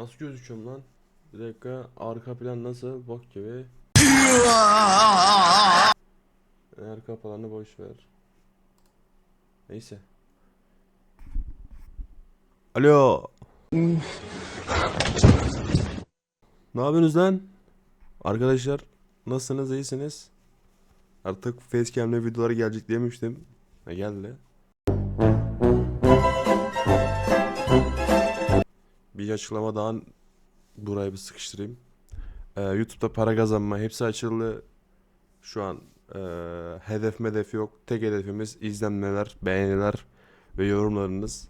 Nasıl gözüküyorum lan? Bir dakika arka plan nasıl? Bok gibi. Arka planı boş ver. Neyse. Alo. ne yapıyorsunuz lan? Arkadaşlar nasılsınız iyisiniz? Artık facecam'le videoları gelecek demiştim. Ha geldi. Bir açıklama daha buraya bir sıkıştırayım. Ee, YouTube'da para kazanma hepsi açıldı. Şu an ee, hedef medef yok. Tek hedefimiz izlenmeler, beğeniler ve yorumlarınız.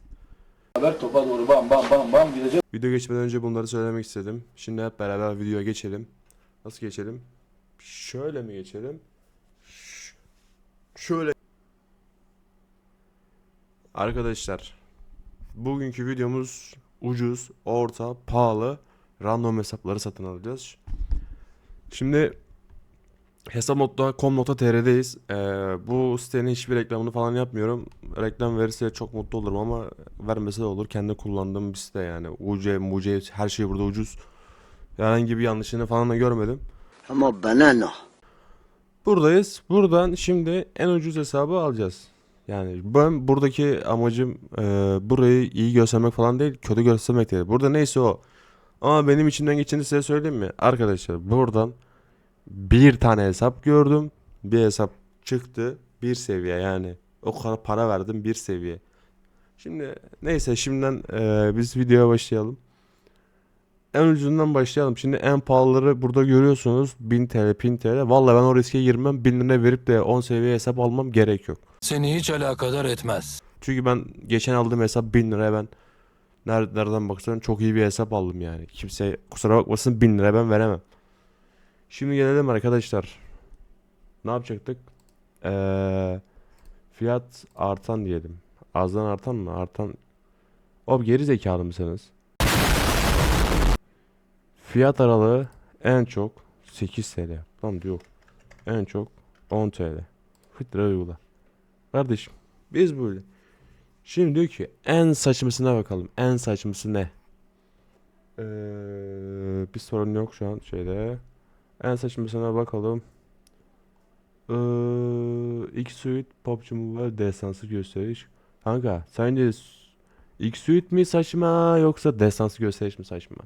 Haber topa doğru bam bam bam bam gidecek. Video geçmeden önce bunları söylemek istedim. Şimdi hep beraber videoya geçelim. Nasıl geçelim? Şöyle mi geçelim? Ş- Şöyle. Arkadaşlar, bugünkü videomuz ucuz, orta, pahalı random hesapları satın alacağız. Şimdi hesap.com.tr'deyiz. Ee, bu sitenin hiçbir reklamını falan yapmıyorum. Reklam verirse çok mutlu olurum ama vermese de olur. Kendi kullandığım bir site yani. UC, MUC her şey burada ucuz. Herhangi bir yanlışını falan da görmedim. Ama bana ne? Buradayız. Buradan şimdi en ucuz hesabı alacağız. Yani ben buradaki amacım e, burayı iyi göstermek falan değil, kötü göstermek değil. Burada neyse o. Ama benim içimden geçeni size söyleyeyim mi? Arkadaşlar buradan bir tane hesap gördüm. Bir hesap çıktı. Bir seviye yani. O kadar para verdim bir seviye. Şimdi neyse şimdiden e, biz videoya başlayalım. En ucuzundan başlayalım. Şimdi en pahalıları burada görüyorsunuz. 1000 TL, 1000 TL. Vallahi ben o riske girmem. 1000 lira verip de 10 seviye hesap almam gerek yok. Seni hiç alakadar etmez. Çünkü ben geçen aldığım hesap 1000 liraya ben nerede- nereden baksan çok iyi bir hesap aldım yani. Kimse kusura bakmasın 1000 lira ben veremem. Şimdi gelelim arkadaşlar. Ne yapacaktık? Ee, fiyat artan diyelim. Azdan artan mı? Artan. O geri zekalı mısınız? Fiyat aralığı en çok 8 TL. Tamam yok. En çok 10 TL. Filtre uygula. Kardeşim biz böyle. Şimdi diyor ki en saçmasına bakalım. En saçması ne? Ee, bir sorun yok şu an şeyde. En saçmasına bakalım. Ee, X-Suite PUBG Mobile destansı gösteriş. Kanka sence X-Suite mi saçma yoksa destansı gösteriş mi saçma?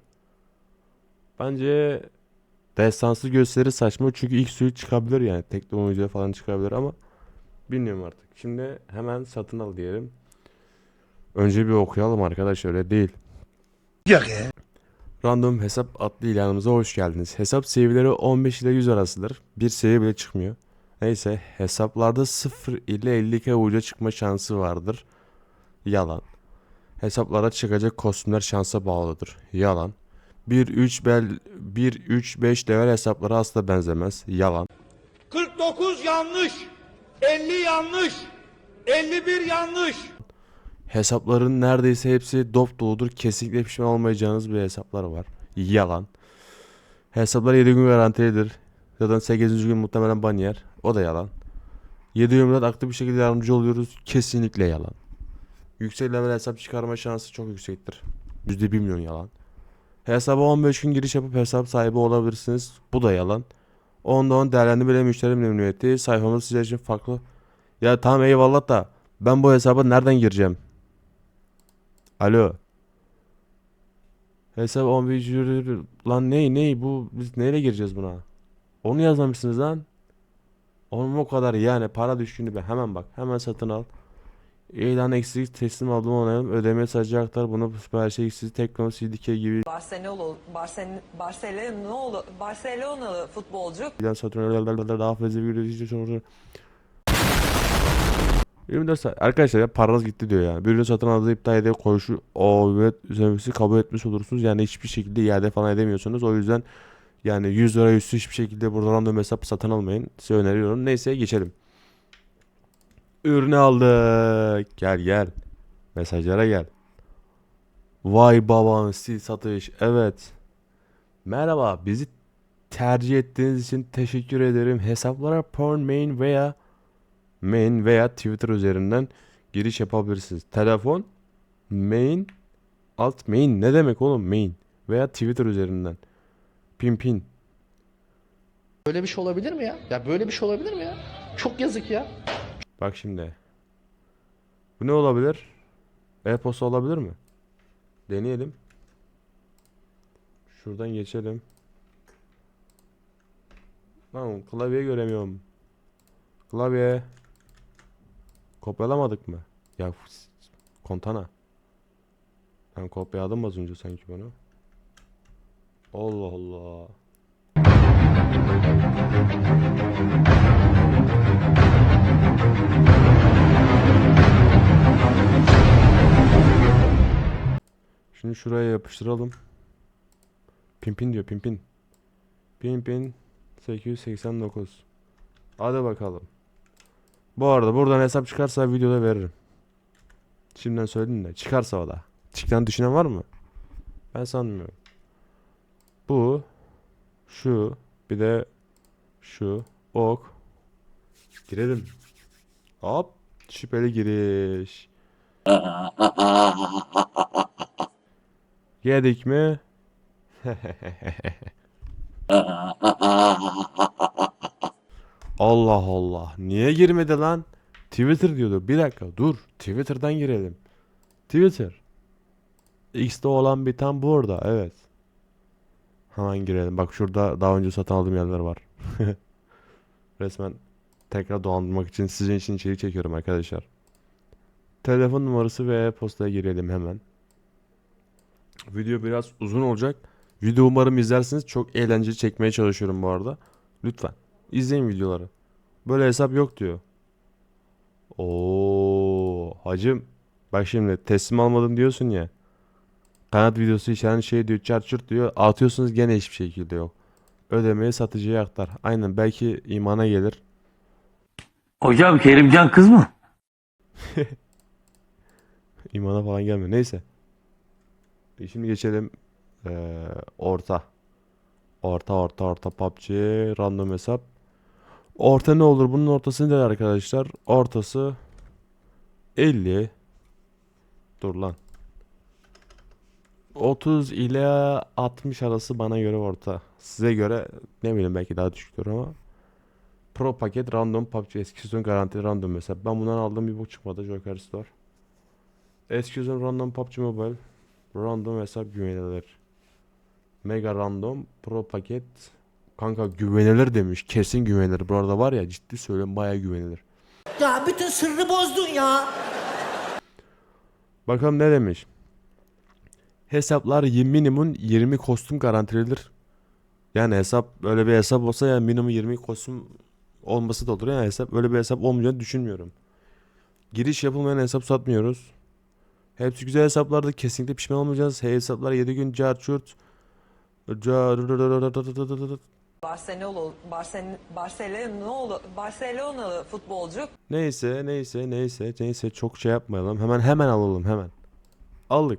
Bence destansı gösteri saçma çünkü X-Suite çıkabilir yani teknolojide falan çıkabilir ama bilmiyorum artık. Şimdi hemen satın al diyelim. Önce bir okuyalım arkadaşlar öyle değil. Random hesap adlı ilanımıza hoş geldiniz. Hesap seviyeleri 15 ile 100 arasıdır. Bir seviye bile çıkmıyor. Neyse hesaplarda 0 ile 50k uca çıkma şansı vardır. Yalan. Hesaplara çıkacak kostümler şansa bağlıdır. Yalan. 1 3 bel 1 3 5 level hesaplara asla benzemez. Yalan. 49 yanlış, 50 yanlış, 51 yanlış. Hesapların neredeyse hepsi dop doludur. Kesinlikle pişman olmayacağınız bir hesaplar var. Yalan. Hesaplar 7 gün garantilidir. Zaten 8. gün muhtemelen ban yer. O da yalan. 7 24 aktif bir şekilde yardımcı oluyoruz. Kesinlikle yalan. Yüksek level hesap çıkarma şansı çok yüksektir. %1 milyon yalan. Hesaba 15 gün giriş yapıp hesap sahibi olabilirsiniz. Bu da yalan. Onda 10 değerlendirme müşteri memnuniyeti. Sayfamız sizler için farklı. Ya tamam eyvallah da ben bu hesaba nereden gireceğim? Alo. Hesap 11 lan ney ney bu biz neyle gireceğiz buna? Onu yazmamışsınız lan. Onun o kadar yani para düşkünü be hemen bak hemen satın al. İlan eksik teslim aldım onayladım. Ödeme sadece bunu siparişe eksik tekno CDK gibi Barcelona Barcelona Barcelona Barcelonalı futbolcu ilan satın daha fazla bir üretici sonucu 24 saat. Arkadaşlar ya paranız gitti diyor yani. Bir ürün satın aldığınızda iptal ediyor koşu o evet üzerimizi kabul etmiş olursunuz. Yani hiçbir şekilde iade falan edemiyorsunuz. O yüzden yani 100 lira üstü hiçbir şekilde burada random hesap satın almayın. Size öneriyorum. Neyse geçelim. Ürünü aldık. Gel gel. Mesajlara gel. Vay baban stil satış. Evet. Merhaba. Bizi tercih ettiğiniz için teşekkür ederim. Hesaplara porn main veya main veya Twitter üzerinden giriş yapabilirsiniz. Telefon main alt main ne demek oğlum main? Veya Twitter üzerinden. Pin pin. Böyle bir şey olabilir mi ya? Ya böyle bir şey olabilir mi ya? Çok yazık ya. Bak şimdi. Bu ne olabilir? E-posta olabilir mi? Deneyelim. Şuradan geçelim. Lan klavye göremiyorum. Klavye. Kopyalamadık mı? Ya kontana. Ben kopyaladım az önce sanki bunu. Allah Allah. Şimdi şuraya yapıştıralım. Pimpin diyor pimpin. Pimpin 889. Hadi bakalım. Bu arada buradan hesap çıkarsa videoda veririm. Şimdiden söyledim de çıkarsa o da. Çıktan düşünen var mı? Ben sanmıyorum. Bu şu bir de şu ok girelim. Hop şüpheli giriş. Yedik mi? Allah Allah. Niye girmedi lan? Twitter diyordu. Bir dakika dur. Twitter'dan girelim. Twitter. X'te olan bir tam burada. Evet. Hemen girelim. Bak şurada daha önce satın aldığım yerler var. Resmen tekrar dolandırmak için sizin için içerik çekiyorum arkadaşlar. Telefon numarası ve e-postaya girelim hemen. Video biraz uzun olacak. Video umarım izlersiniz. Çok eğlenceli çekmeye çalışıyorum bu arada. Lütfen izleyin videoları. Böyle hesap yok diyor. Oo, hacım. Bak şimdi teslim almadım diyorsun ya. Kanat videosu içeren şey diyor çart çurt diyor. Atıyorsunuz gene hiçbir şekilde yok. Ödemeyi satıcıya aktar. Aynen belki imana gelir. Hocam Kerimcan kız mı? İmana falan gelmiyor. Neyse. E Şimdi geçelim eee, orta. Orta orta orta PUBG random hesap. Orta ne olur? Bunun ortası nedir arkadaşlar? Ortası 50 Dur lan. 30 ile 60 arası bana göre orta. Size göre ne bileyim belki daha düşüktür ama Pro paket random PUBG eski sezon garanti random mesela. Ben bundan aldığım bir bu çıkmadı Joker Store. Eski sezon random PUBG Mobile random hesap güvenilir. Mega random pro paket kanka güvenilir demiş. Kesin güvenilir. Bu arada var ya ciddi söylüyorum bayağı güvenilir. Ya bütün sırrı bozdun ya. Bakalım ne demiş. Hesaplar minimum 20 kostüm garantilidir. Yani hesap öyle bir hesap olsa ya minimum 20 kostüm olması da olur. Yani hesap öyle bir hesap olmayacağını düşünmüyorum. Giriş yapılmayan hesap satmıyoruz. Hepsi güzel hesaplarda kesinlikle pişman olmayacağız. Hey hesaplar 7 gün. Car- Barcelona Barcelona Barcelona Barcelonalı futbolcu Neyse neyse neyse neyse çok şey yapmayalım. Hemen hemen alalım hemen. Aldık.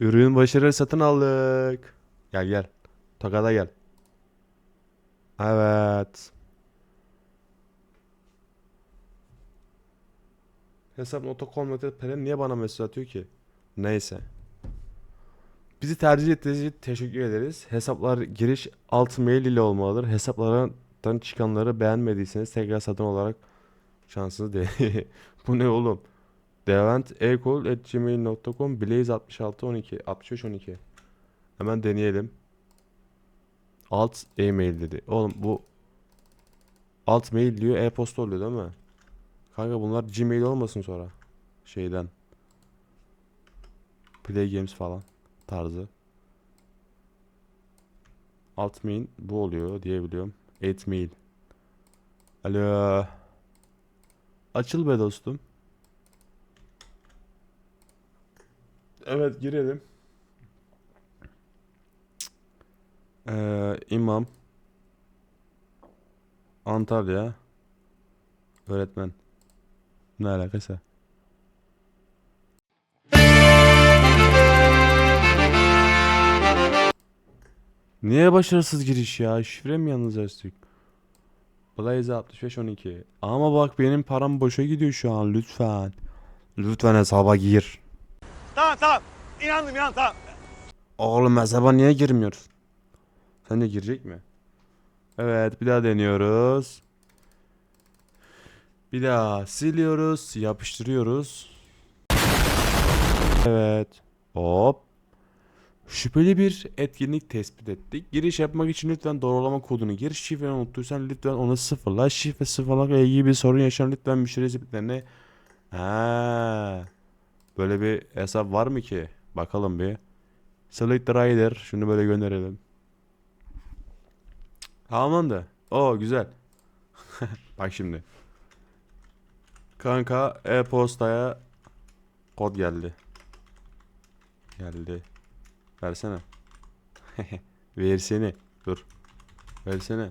Ürün başarılı satın aldık. Gel gel. Tokada gel. Evet. Hesap.com.tr niye bana mesaj atıyor ki? Neyse. Bizi tercih ettiğiniz için teşekkür ederiz. Hesaplar giriş alt mail ile olmalıdır. Hesaplardan çıkanları beğenmediyseniz tekrar satın olarak şansınız değil. Bu ne oğlum? Devent.ekol.gmail.com Blaze 6612 6512 Hemen deneyelim. Alt e-mail dedi. Oğlum bu alt mail diyor e-posta oluyor değil mi? Kanka bunlar Gmail olmasın sonra. Şeyden. Play Games falan tarzı. Alt mail bu oluyor diye biliyorum. Et mail. Alo. Açıl be dostum. Evet girelim. Ee, imam. Antalya. Öğretmen. Ne alakası? Niye başarısız giriş ya? Şifre mi yalnız açtık? Blaze 6512. Ama bak benim param boşa gidiyor şu an lütfen. Lütfen hesaba gir. Tamam tamam. inandım ya tamam. Oğlum hesaba niye girmiyor? Sen de girecek mi? Evet bir daha deniyoruz. Bir daha siliyoruz, yapıştırıyoruz. Evet. Hop. Şüpheli bir etkinlik tespit ettik. Giriş yapmak için lütfen doğrulama kodunu gir. Şifreni unuttuysan lütfen onu sıfırla. Şifre sıfırlamakla ilgili bir sorun yaşayan lütfen müşteri hizmetlerine... Ha. Böyle bir hesap var mı ki? Bakalım bir. Select Rider. Şunu böyle gönderelim. Tamamlandı. Oo güzel. Bak şimdi. Kanka e-postaya kod geldi. Geldi. Versene. Versene. Dur. Versene.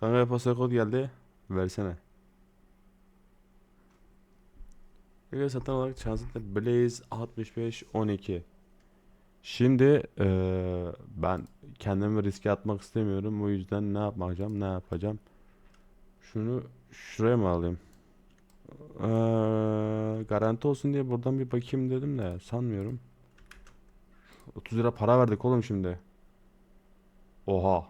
Kanka e-postaya kod geldi. Versene. Ege satın olarak Transit Blaze 6512. Şimdi eee, ben kendimi riske atmak istemiyorum. O yüzden ne yapacağım? Ne yapacağım? Şunu şuraya mı alayım? Eee, garanti olsun diye buradan bir bakayım dedim de sanmıyorum. 30 lira para verdik oğlum şimdi. Oha.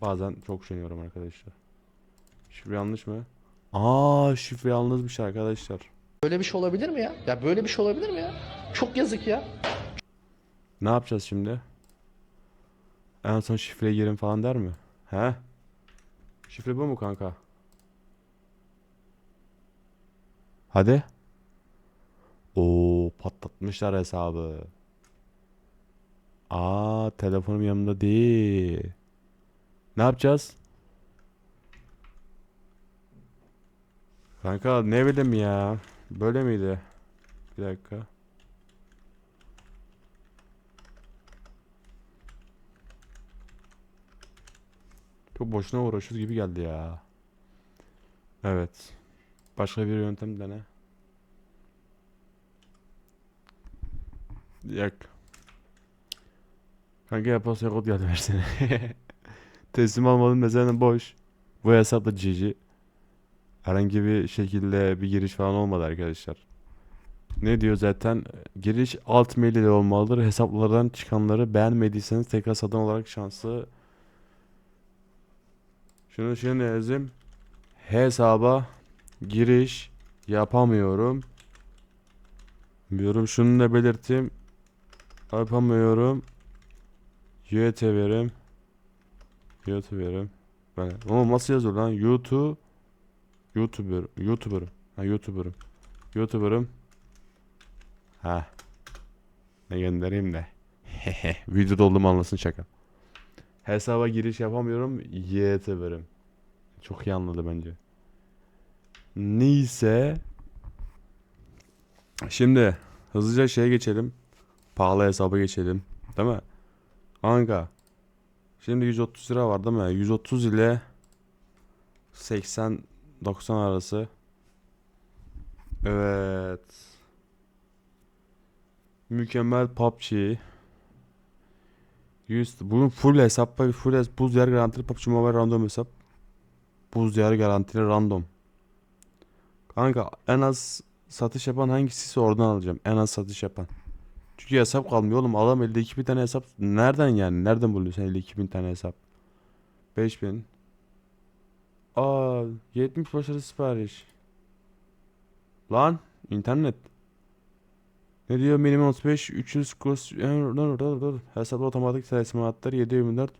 Bazen çok üşeniyorum arkadaşlar. Şifre yanlış mı? Aa şifre yanlışmış arkadaşlar. Böyle bir şey olabilir mi ya? Ya böyle bir şey olabilir mi ya? Çok yazık ya. Ne yapacağız şimdi? En son şifreye girin falan der mi? He? Şifre bu mu kanka? Hadi. Oo patlatmışlar hesabı. Aa telefonum yanımda değil. Ne yapacağız? Kanka ne bileyim ya. Böyle miydi? Bir dakika. Çok boşuna uğraşıyoruz gibi geldi ya. Evet. Başka bir yöntem dene. Yak. Kanka yapasya kod geldi versene. Teslim almadım mesela boş. Bu hesapta GG. Herhangi bir şekilde bir giriş falan olmadı arkadaşlar. Ne diyor zaten? Giriş alt mail ile olmalıdır. Hesaplardan çıkanları beğenmediyseniz tekrar satın olarak şansı şunu şimdi yazayım. Hesaba giriş yapamıyorum. Diyorum şunu da belirteyim. Yapamıyorum. YT verim. Ben ama nasıl yazıyor lan? YouTube YouTuber YouTuber'ım. Ha YouTuber'ım. YouTuber'ım. Ha. Ne göndereyim de. Videoda olduğumu anlasın şaka. Hesaba giriş yapamıyorum. YT verim. Çok iyi anladı bence. Neyse. Şimdi hızlıca şeye geçelim. Pahalı hesaba geçelim. Değil mi? Kanka. Şimdi 130 lira var değil mi? 130 ile 80 90 arası. Evet. Mükemmel PUBG. 100 bunun full hesap full hesap buz yer garantili PUBG Mobile random hesap. Buz yer garantili random. Kanka en az satış yapan hangisiyse oradan alacağım. En az satış yapan. Çünkü hesap kalmıyor oğlum. Adam elde 2000 tane hesap. Nereden yani? Nereden buluyorsun elde 2000 tane hesap? 5000. Aa 70 başarı sipariş. Lan internet. Ne diyor? Minimum 35 300 kurs hesapla otomatik teslimatlar 724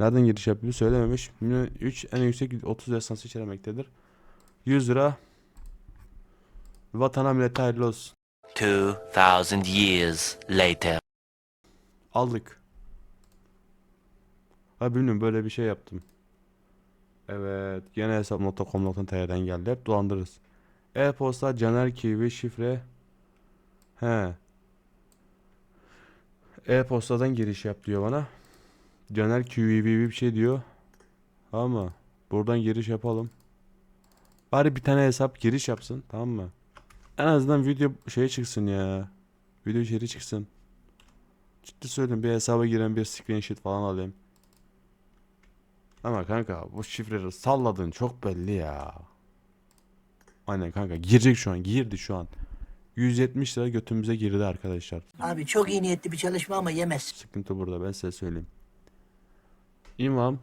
nereden giriş yapıyor söylememiş. 3 en yüksek 30 esans içermektedir. 100 lira. Vatana millete hayırlı olsun. 2000 years later. aldık. Ha bilmiyorum böyle bir şey yaptım. Evet gene hesap.com.tr'den geldi. Hep dolandırırız. E-posta caner kiwi şifre He. E-postadan giriş yap diyor bana. Caner QVB bir şey diyor. Ama buradan giriş yapalım. Bari bir tane hesap giriş yapsın, tamam mı? En azından video şey çıksın ya. Video içeri çıksın. Ciddi söyleyeyim bir hesaba giren bir screenshot falan alayım. Ama kanka bu şifreleri salladın çok belli ya. Aynen kanka girecek şu an girdi şu an. 170 lira götümüze girdi arkadaşlar. Abi çok iyi niyetli bir çalışma ama yemez. Sıkıntı burada ben size söyleyeyim. İmam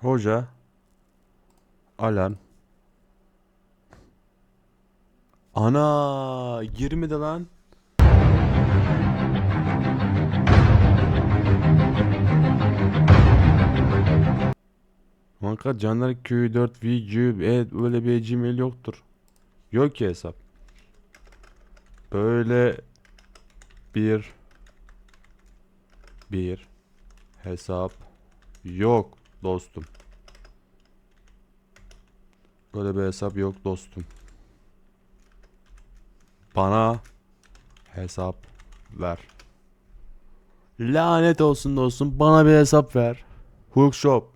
Hoca Alan Ana girmedi lan. Kanka Caner Köyü 4 VG evet öyle bir Gmail yoktur. Yok ki hesap. Böyle bir bir hesap yok dostum. Böyle bir hesap yok dostum. Bana hesap ver. Lanet olsun dostum. Bana bir hesap ver. Hookshop.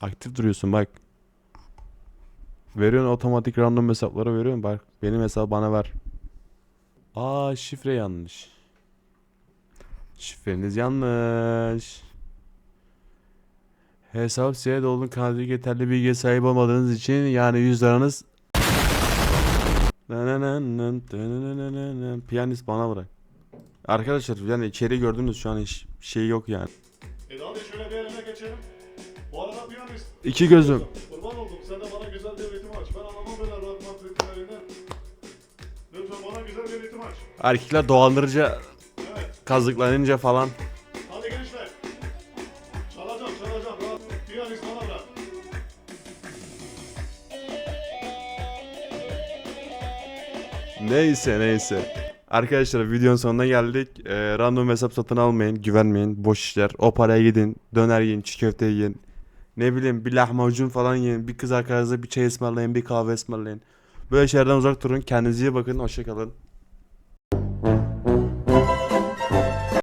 Aktif duruyorsun bak. Veriyorsun otomatik random hesaplara veriyorsun bak. Benim hesabı bana ver. Aa şifre yanlış. Şifreniz yanlış. Hesap size dolgun kanalda yeterli bilgiye sahip olmadığınız için yani 100 liranız Piyanist bana bırak. Arkadaşlar yani içeri gördünüz şu an hiç şey yok yani. E hadi şöyle bir eline geçelim. Bu arada piyanist. İki gözüm. Erkekler dolandırıcı kazıklanınca falan. Hadi gençler. Çalacağım çalacağım. Piyanist bana bırak. Neyse neyse. Arkadaşlar videonun sonuna geldik. Ee, random hesap satın almayın, güvenmeyin. Boş işler. O paraya gidin, döner yiyin, çiğ köfte yiyin. Ne bileyim bir lahmacun falan yiyin. Bir kız arkadaşınıza bir çay ısmarlayın, bir kahve ısmarlayın. Böyle şeylerden uzak durun. Kendinize iyi bakın. Hoşçakalın.